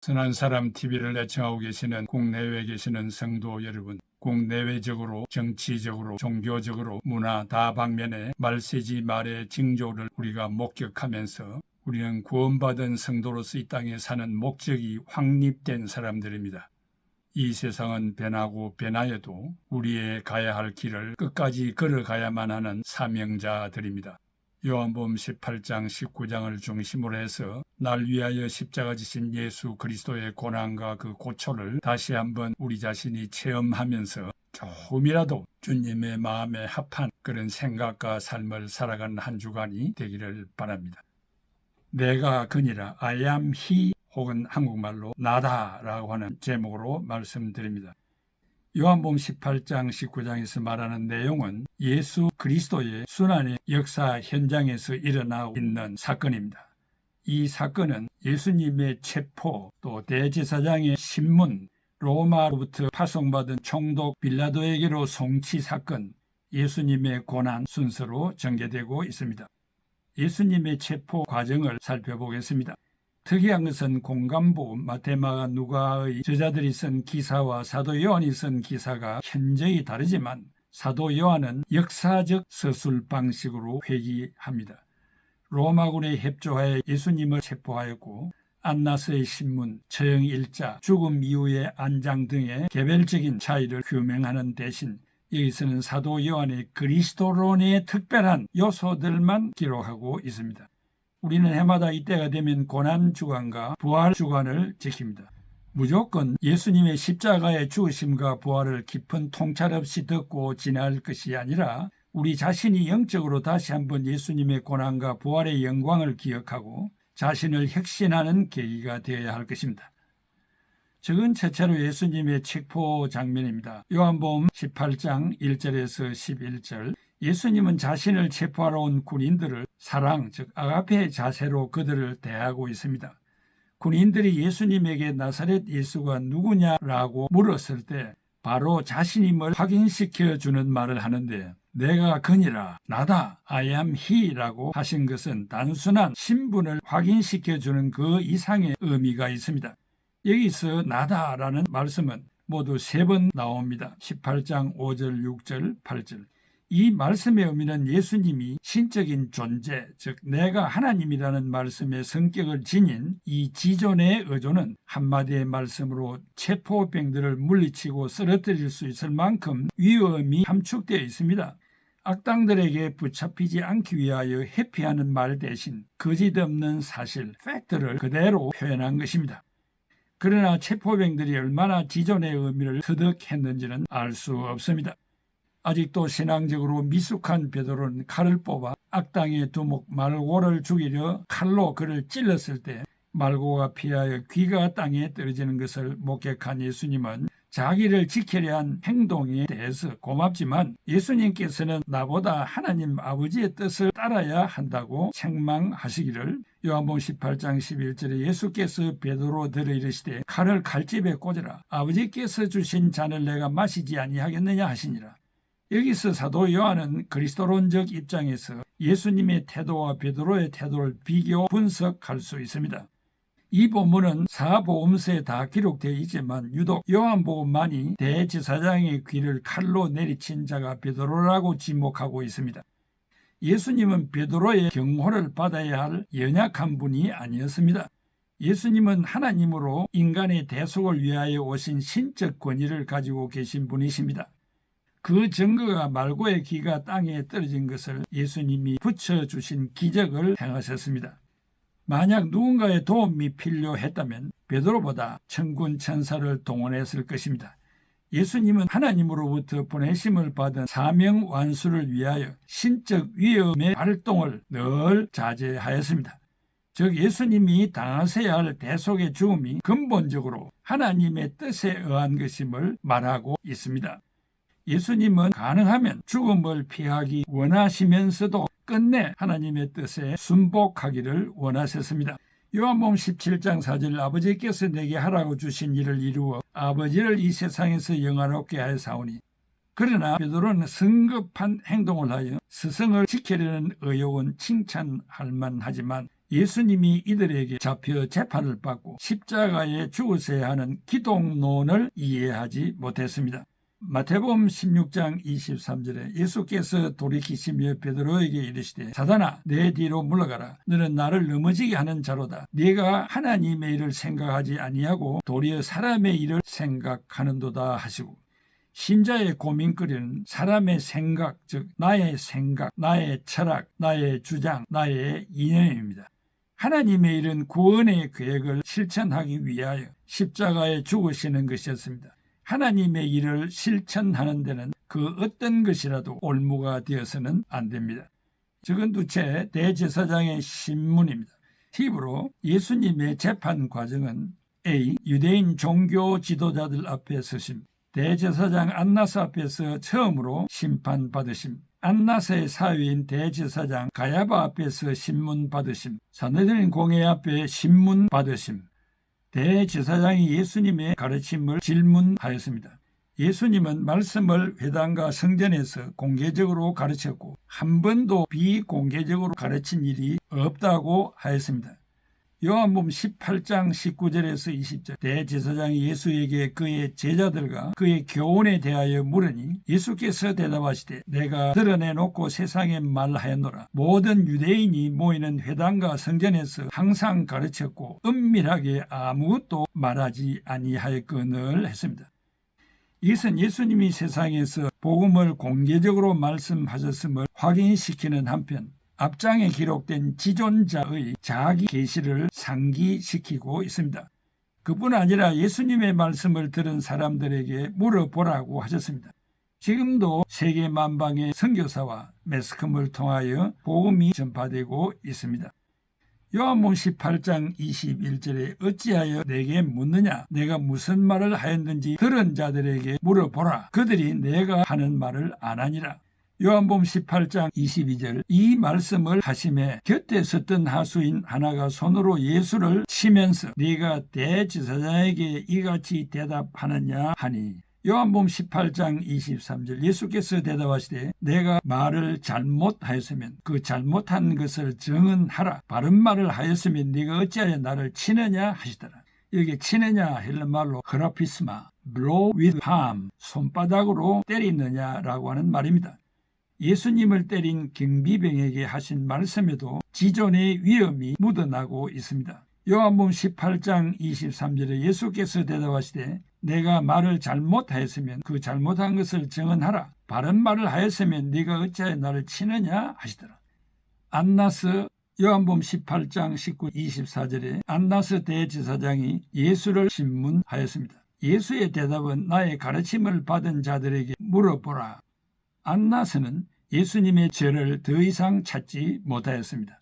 선한 사람 TV를 애청하고 계시는 국내외에 계시는 성도 여러분, 국내외적으로 정치적으로 종교적으로 문화 다방면의 말세지 말의 징조를 우리가 목격하면서 우리는 구원받은 성도로서 이 땅에 사는 목적이 확립된 사람들입니다. 이 세상은 변하고 변하여도 우리의 가야 할 길을 끝까지 걸어가야만 하는 사명자들입니다. 요한복음 18장 19장을 중심으로 해서 날 위하여 십자가 지신 예수 그리스도의 고난과 그 고초를 다시 한번 우리 자신이 체험하면서 조금이라도 주님의 마음에 합한 그런 생각과 삶을 살아가는 한 주간이 되기를 바랍니다. 내가 그니라 I am he 혹은 한국말로 나다라고 하는 제목으로 말씀드립니다. 요한복음 18장 19장에서 말하는 내용은 예수 그리스도의 순환의 역사 현장에서 일어나고 있는 사건입니다. 이 사건은 예수님의 체포, 또 대제사장의 신문, 로마로부터 파송받은 총독 빌라도에게로 송치 사건, 예수님의 고난 순서로 전개되고 있습니다. 예수님의 체포 과정을 살펴보겠습니다. 특이한 것은 공간부 마테마가 누가의 저자들이 쓴 기사와 사도 요한이 쓴 기사가 현저히 다르지만 사도 요한은 역사적 서술 방식으로 회귀합니다. 로마군의 협조하에 예수님을 체포하였고 안나스의 신문, 처형 일자, 죽음 이후의 안장 등의 개별적인 차이를 규명하는 대신 여기서는 사도 요한의 그리스도론의 특별한 요소들만 기록하고 있습니다. 우리는 해마다 이때가 되면 고난 주간과 부활 주간을 지킵니다. 무조건 예수님의 십자가의 죽으심과 부활을 깊은 통찰 없이 듣고 지날 것이 아니라 우리 자신이 영적으로 다시 한번 예수님의 고난과 부활의 영광을 기억하고 자신을 혁신하는 계기가 되어야 할 것입니다. 적은 최초로 예수님의 책포 장면입니다. 요한복음 18장 1절에서 11절 예수님은 자신을 체포하러 온 군인들을 사랑, 즉 아가페의 자세로 그들을 대하고 있습니다. 군인들이 예수님에게 나사렛 예수가 누구냐라고 물었을 때 바로 자신임을 확인시켜 주는 말을 하는데 내가 그니라 나다 I am he라고 하신 것은 단순한 신분을 확인시켜 주는 그 이상의 의미가 있습니다. 여기서 나다라는 말씀은 모두 세 번 나옵니다. 18장 5절, 6절, 8절. 이 말씀의 의미는 예수님이 신적인 존재, 즉 내가 하나님이라는 말씀의 성격을 지닌 이 지존의 의존은 한마디의 말씀으로 체포병들을 물리치고 쓰러뜨릴 수 있을 만큼 위험이 함축되어 있습니다. 악당들에게 붙잡히지 않기 위하여 회피하는 말 대신 거짓 없는 사실, 팩트를 그대로 표현한 것입니다. 그러나 체포병들이 얼마나 지존의 의미를 터득했는지는 알 수 없습니다. 아직도 신앙적으로 미숙한 베드로는 칼을 뽑아 악당의 두목 말고를 죽이려 칼로 그를 찔렀을 때 말고가 피하여 귀가 땅에 떨어지는 것을 목격한 예수님은 자기를 지키려 한 행동에 대해서 고맙지만 예수님께서는 나보다 하나님 아버지의 뜻을 따라야 한다고 책망하시기를 요한복음 18장 11절에 예수께서 베드로들을 이르시되 칼을 칼집에 꽂으라. 아버지께서 주신 잔을 내가 마시지 아니하겠느냐 하시니라 여기서 사도 요한은 그리스도론적 입장에서 예수님의 태도와 베드로의 태도를 비교 분석할 수 있습니다. 이 본문은 사복음서에 다 기록되어 있지만 유독 요한복음만이 대제사장의 귀를 칼로 내리친 자가 베드로라고 지목하고 있습니다. 예수님은 베드로의 경호를 받아야 할 연약한 분이 아니었습니다. 예수님은 하나님으로 인간의 대속을 위하여 오신 신적 권위를 가지고 계신 분이십니다. 그 증거가 말고의 귀가 땅에 떨어진 것을 예수님이 붙여주신 기적을 행하셨습니다. 만약 누군가의 도움이 필요했다면 베드로보다 천군 천사를 동원했을 것입니다. 예수님은 하나님으로부터 보내심을 받은 사명 완수를 위하여 신적 위험의 활동을 늘 자제하였습니다. 즉 예수님이 당하셔야 할 대속의 죽음이 근본적으로 하나님의 뜻에 의한 것임을 말하고 있습니다. 예수님은 가능하면 죽음을 피하기 원하시면서도 끝내 하나님의 뜻에 순복하기를 원하셨습니다. 요한복음 17장 4절 아버지께서 내게 하라고 주신 일을 이루어 아버지를 이 세상에서 영화롭게 하사오니 그러나 베드로는 성급한 행동을 하여 스승을 지키려는 의욕은 칭찬할 만하지만 예수님이 이들에게 잡혀 재판을 받고 십자가에 죽으셔야 하는 기독론을 이해하지 못했습니다. 마태복음 16장 23절에 예수께서 돌이키시며 베드로에게 이르시되 사단아 내 뒤로 물러가라 너는 나를 넘어지게 하는 자로다 네가 하나님의 일을 생각하지 아니하고 도리어 사람의 일을 생각하는도다 하시고 신자의 고민거리는 사람의 생각, 즉 나의 생각, 나의 철학, 나의 주장, 나의 이념입니다. 하나님의 일은 구원의 계획을 실천하기 위하여 십자가에 죽으시는 것이었습니다. 하나님의 일을 실천하는 데는 그 어떤 것이라도 올무가 되어서는 안 됩니다. 적은 두째 대제사장의 신문입니다. 팁으로 예수님의 재판 과정은 A. 유대인 종교 지도자들 앞에 서심 대제사장 안나스 앞에서 처음으로 심판받으심 안나스의 사위인 대제사장 가야바 앞에서 신문 받으심 사내들인 공회 앞에 신문 받으심 대제사장이 예수님의 가르침을 질문하였습니다. 예수님은 말씀을 회당과 성전에서 공개적으로 가르쳤고 한 번도 비공개적으로 가르친 일이 없다고 하였습니다. 요한복음 18장 19절에서 20절 대제사장이 예수에게 그의 제자들과 그의 교훈에 대하여 물으니 예수께서 대답하시되 내가 드러내놓고 세상에 말하였노라 모든 유대인이 모이는 회당과 성전에서 항상 가르쳤고 은밀하게 아무것도 말하지 아니하였거늘 했습니다. 이것은 예수님이 세상에서 복음을 공개적으로 말씀하셨음을 확인시키는 한편 앞장에 기록된 지존자의 자기 계시를 상기시키고 있습니다. 그뿐 아니라 예수님의 말씀을 들은 사람들에게 물어보라고 하셨습니다. 지금도 세계 만방의 선교사와 매스컴을 통하여 복음이 전파되고 있습니다. 요한복음 18장 21절에 어찌하여 내게 묻느냐 내가 무슨 말을 하였는지 들은 자들에게 물어보라 그들이 내가 하는 말을 안 하니라 요한복음 18장 22절 이 말씀을 하심에 곁에 섰던 하수인 하나가 손으로 예수를 치면서 네가 대지사장에게 이같이 대답하느냐 하니. 요한복음 18장 23절 예수께서 대답하시되 내가 말을 잘못하였으면 그 잘못한 것을 정은하라. 바른 말을 하였으면 네가 어찌하여 나를 치느냐 하시더라. 여기 치느냐 헬른 말로 크라피스마 blow with palm 손바닥으로 때리느냐라고 하는 말입니다. 예수님을 때린 경비병에게 하신 말씀에도 지존의 위험이 묻어나고 있습니다. 요한복음 18장 23절에 예수께서 대답하시되 내가 말을 잘못하였으면 그 잘못한 것을 정언하라. 바른 말을 하였으면 네가 어찌하여 나를 치느냐 하시더라. 안나스 요한복음 18장 19, 24절에 안나스 대지사장이 예수를 신문하였습니다. 예수의 대답은 나의 가르침을 받은 자들에게 물어보라. 안나스는 예수님의 죄를 더 이상 찾지 못하였습니다.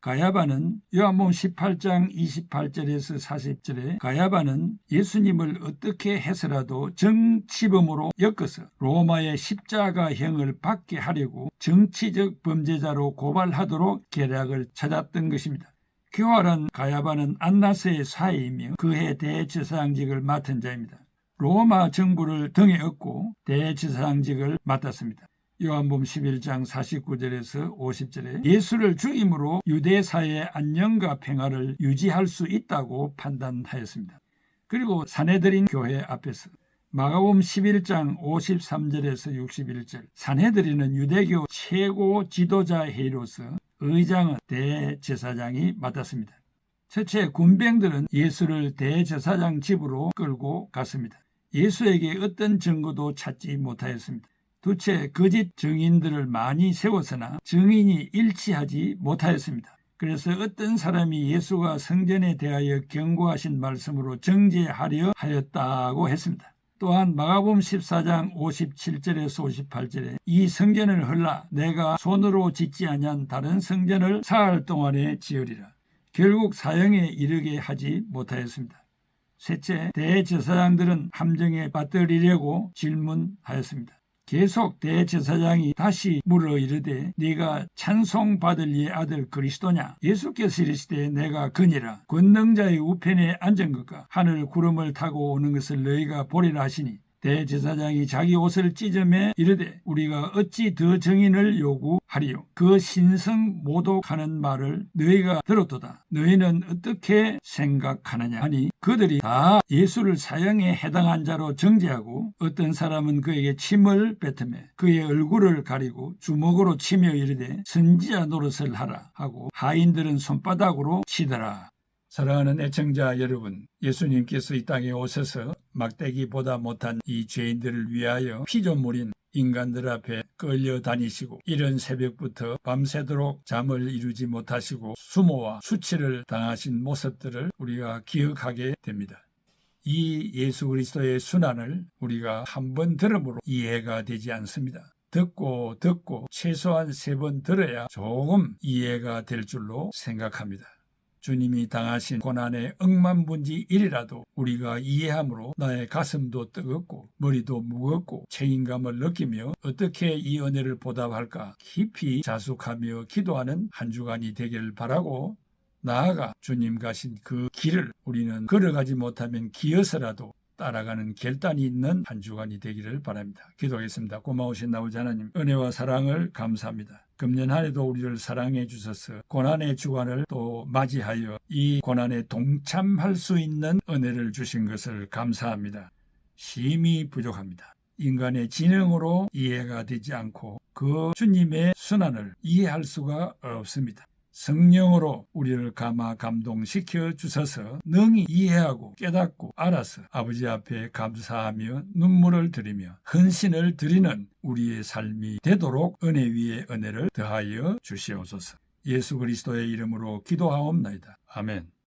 가야바는 요한복음 18장 28절에서 40절에 가야바는 예수님을 어떻게 해서라도 정치범으로 엮어서 로마의 십자가형을 받게 하려고 정치적 범죄자로 고발하도록 계략을 찾았던 것입니다. 교활한 가야바는 안나스의 사이이며 그해 대제사장직을 맡은 자입니다. 로마 정부를 등에 업고 대제사장직을 맡았습니다. 요한복음 11장 49절에서 50절에 예수를 죽임으로 유대사의 안녕과 평화를 유지할 수 있다고 판단하였습니다. 그리고 사내들인 교회 앞에서 마가복음 11장 53절에서 61절 사내들이는 유대교 최고 지도자 회의로서 의장은 대제사장이 맡았습니다. 첫째 군병들은 예수를 대제사장 집으로 끌고 갔습니다. 예수에게 어떤 증거도 찾지 못하였습니다. 두째 거짓 증인들을 많이 세웠으나 증인이 일치하지 못하였습니다. 그래서 어떤 사람이 예수가 성전에 대하여 경고하신 말씀으로 정죄하려 하였다고 했습니다. 또한 마가복음 14장 57절에서 58절에 이 성전을 헐라 내가 손으로 짓지 아니한 다른 성전을 사흘 동안에 지으리라. 결국 사형에 이르게 하지 못하였습니다. 셋째, 대제사장들은 함정에 빠뜨리려고 질문하였습니다. 계속 대제사장이 다시 물어 이르되 네가 찬송 받을 이의 아들 그리스도냐? 예수께서 이르시되 내가 그니라. 권능자의 우편에 앉은 것과 하늘 구름을 타고 오는 것을 너희가 보리라 하시니 대제사장이 자기 옷을 찢으매 이르되 우리가 어찌 더 증인을 요구하리요? 그 신성 모독하는 말을 너희가 들었도다. 너희는 어떻게 생각하느냐? 하니 그들이 다 예수를 사형에 해당한 자로 정죄하고 어떤 사람은 그에게 침을 뱉으며 그의 얼굴을 가리고 주먹으로 치며 이르되 선지자 노릇을 하라. 하고 하인들은 손바닥으로 치더라 사랑하는 애청자 여러분, 예수님께서 이 땅에 오셔서 막대기보다 못한 이 죄인들을 위하여 피조물인 인간들 앞에 끌려 다니시고 이른 새벽부터 밤새도록 잠을 이루지 못하시고 수모와 수치를 당하신 모습들을 우리가 기억하게 됩니다. 이 예수 그리스도의 순환을 우리가 한 번 들음으로 이해가 되지 않습니다. 듣고 듣고 최소한 세 번 들어야 조금 이해가 될 줄로 생각합니다. 주님이 당하신 고난의 억만분지 1이라도 우리가 이해함으로 나의 가슴도 뜨겁고 머리도 무겁고 책임감을 느끼며 어떻게 이 은혜를 보답할까 깊이 자숙하며 기도하는 한 주간이 되기를 바라고 나아가 주님 가신 그 길을 우리는 걸어가지 못하면 기어서라도 따라가는 결단이 있는 한 주간이 되기를 바랍니다. 기도하겠습니다. 고마우신 아버지 하나님 은혜와 사랑을 감사합니다. 금년 한 해도 우리를 사랑해 주셔서 고난의 주간을 또 맞이하여 이 고난에 동참할 수 있는 은혜를 주신 것을 감사합니다. 심히 부족합니다. 인간의 지능으로 이해가 되지 않고 그 주님의 순환을 이해할 수가 없습니다. 성령으로 우리를 감화 감동시켜 주셔서 능히 이해하고 깨닫고 알아서 아버지 앞에 감사하며 눈물을 드리며 헌신을 드리는 우리의 삶이 되도록 은혜 위에 은혜를 더하여 주시옵소서. 예수 그리스도의 이름으로 기도하옵나이다. 아멘.